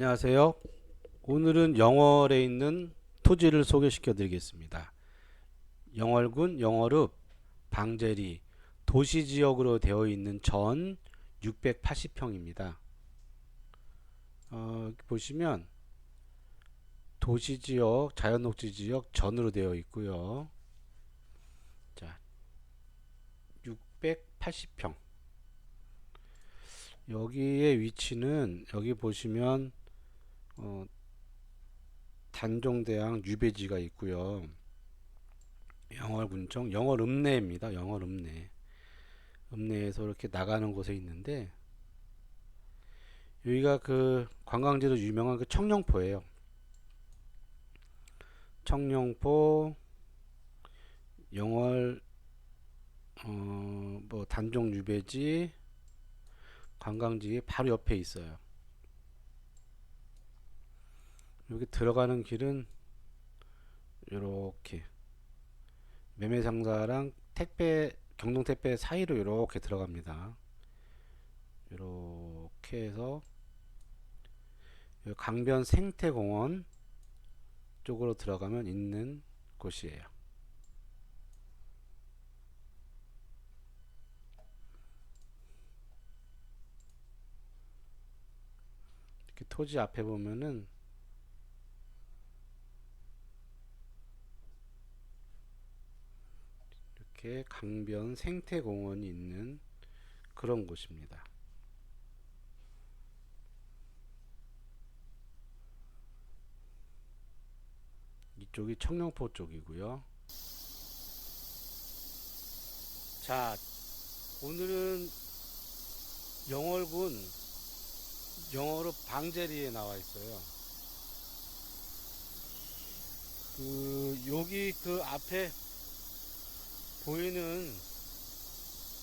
안녕하세요. 오늘은 영월에 있는 토지를 소개시켜 드리겠습니다. 영월군 영월읍 방제리 도시지역으로 되어 있는 전 680평입니다. 어, 보시면 도시지역, 자연녹지지역 전으로 되어 있고요. 자, 680평. 여기의 위치는 여기 보시면 어, 단종대항 유배지가 있고요. 영월군청 영월 읍내입니다. 영월 읍내. 읍내에서 이렇게 나가는 곳에 있는데 여기가 그 관광지로 유명한 그 청룡포예요. 청룡포 영월 어 뭐 단종 유배지 관광지 바로 옆에 있어요. 여기 들어가는 길은 이렇게 매매상사랑 택배 경동 택배 사이로 이렇게 들어갑니다. 이렇게 해서 강변 생태공원 쪽으로 들어가면 있는 곳이에요. 이렇게 토지 앞에 보면은 이렇게 강변 생태공원이 있는 그런 곳입니다. 이쪽이 청룡포 쪽이고요. 자, 오늘은 영월군 영어로 방제리에 나와 있어요. 그 여기 그 앞에 보이는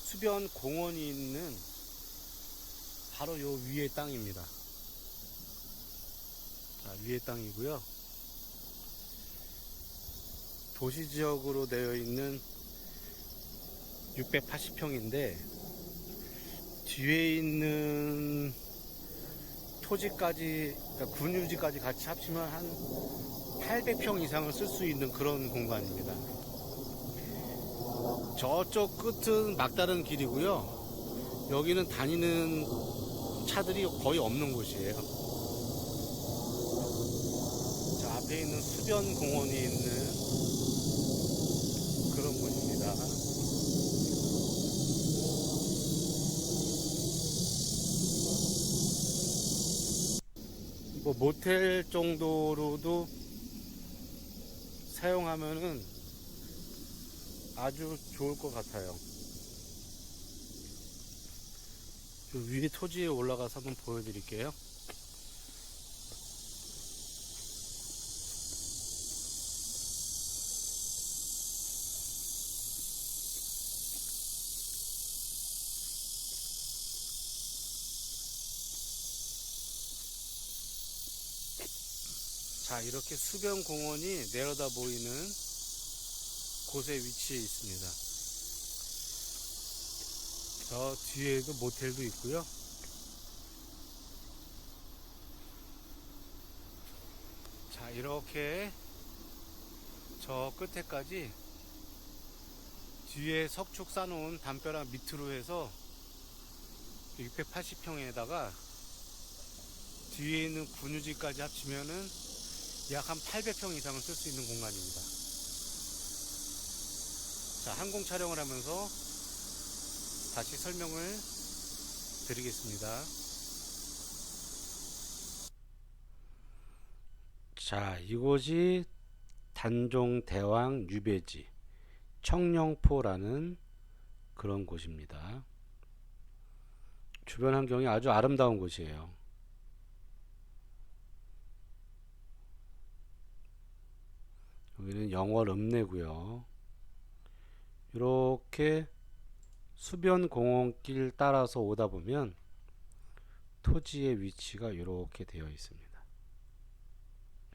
수변 공원이 있는 바로 요 위에 땅입니다. 자, 위에 땅이고요. 도시 지역으로 되어 있는 680평인데 뒤에 있는 토지까지 그러니까 군유지까지 같이 합치면 한 800평 이상을 쓸 수 있는 그런 공간입니다. 저쪽 끝은 막다른 길이고요. 여기는 다니는 차들이 거의 없는 곳이에요. 자, 앞에 있는 수변 공원이 있는 그런 곳입니다. 뭐 모텔 정도로도 사용하면은 아주 좋을 것 같아요. 저 위에 토지에 올라가서 한번 보여드릴게요. 자, 이렇게 수변 공원이 내려다 보이는 곳에 위치해 있습니다. 저 뒤에도 모텔도 있고요. 자, 이렇게 저 끝에까지 뒤에 석축 쌓아놓은 담벼락 밑으로 해서 680평에다가 뒤에 있는 군유지까지 합치면은 약 한 800평 이상을 쓸 수 있는 공간입니다. 자, 항공 촬영을 하면서 다시 설명을 드리겠습니다. 자, 이곳이 단종 대왕 유배지 청룡포라는 그런 곳입니다. 주변 환경이 아주 아름다운 곳이에요. 여기는 영월 읍내고요. 이렇게 수변 공원길 따라서 오다 보면 토지의 위치가 이렇게 되어 있습니다.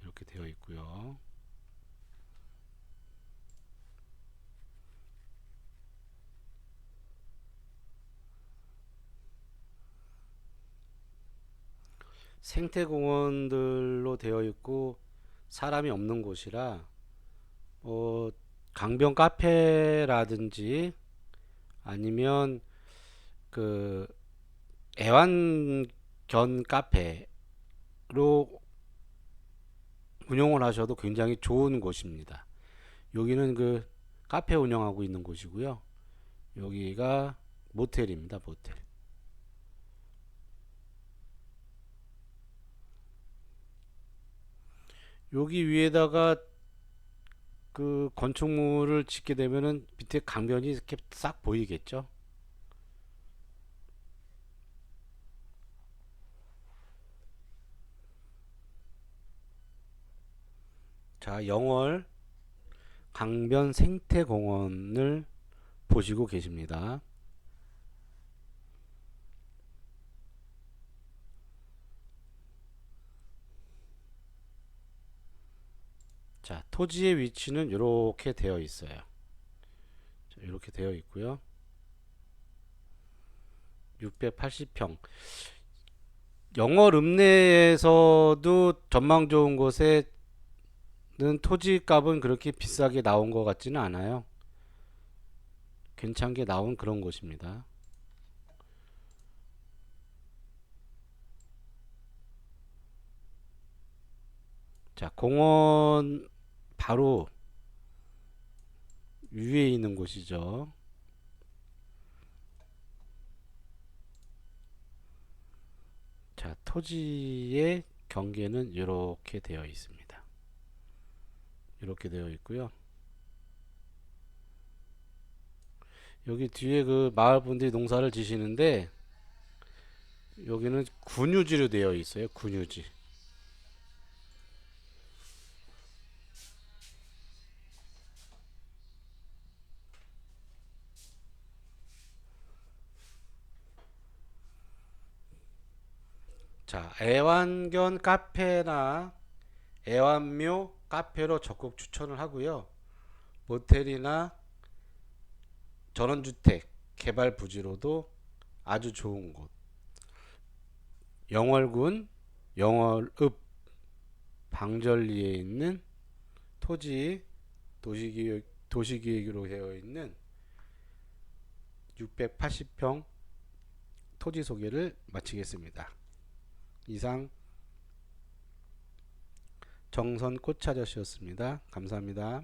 이렇게 되어 있고요. 생태공원들로 되어 있고 사람이 없는 곳이라 어, 강변 카페라든지 아니면 그 애완견 카페로 운영을 하셔도 굉장히 좋은 곳입니다. 여기는 그 카페 운영하고 있는 곳이고요. 여기가 모텔입니다. 모텔. 여기 위에다가 그 건축물을 짓게 되면은 밑에 강변이 이렇게 싹 보이겠죠? 자, 영월 강변 생태공원을 보시고 계십니다. 자, 토지의 위치는 이렇게 되어 있어요. 자, 이렇게 되어 있고요. 680평. 영월 읍내에서도 전망 좋은 곳에는 토지 값은 그렇게 비싸게 나온 것 같지는 않아요. 괜찮게 나온 그런 곳입니다. 자, 공원 바로 위에 있는 곳이죠. 자, 토지의 경계는 이렇게 되어 있습니다. 이렇게 되어 있고요. 여기 뒤에 그 마을 분들이 농사를 지시는데 여기는 군유지로 되어 있어요. 군유지. 자, 애완견 카페나 애완묘 카페로 적극 추천을 하고요. 모텔이나 전원주택 개발 부지로도 아주 좋은 곳. 영월군 영월읍 방절리에 있는 토지 도시기획, 도시기획으로 되어 있는 680평 토지 소개를 마치겠습니다. 이상 정선 꽃 아저씨였습니다. 감사합니다.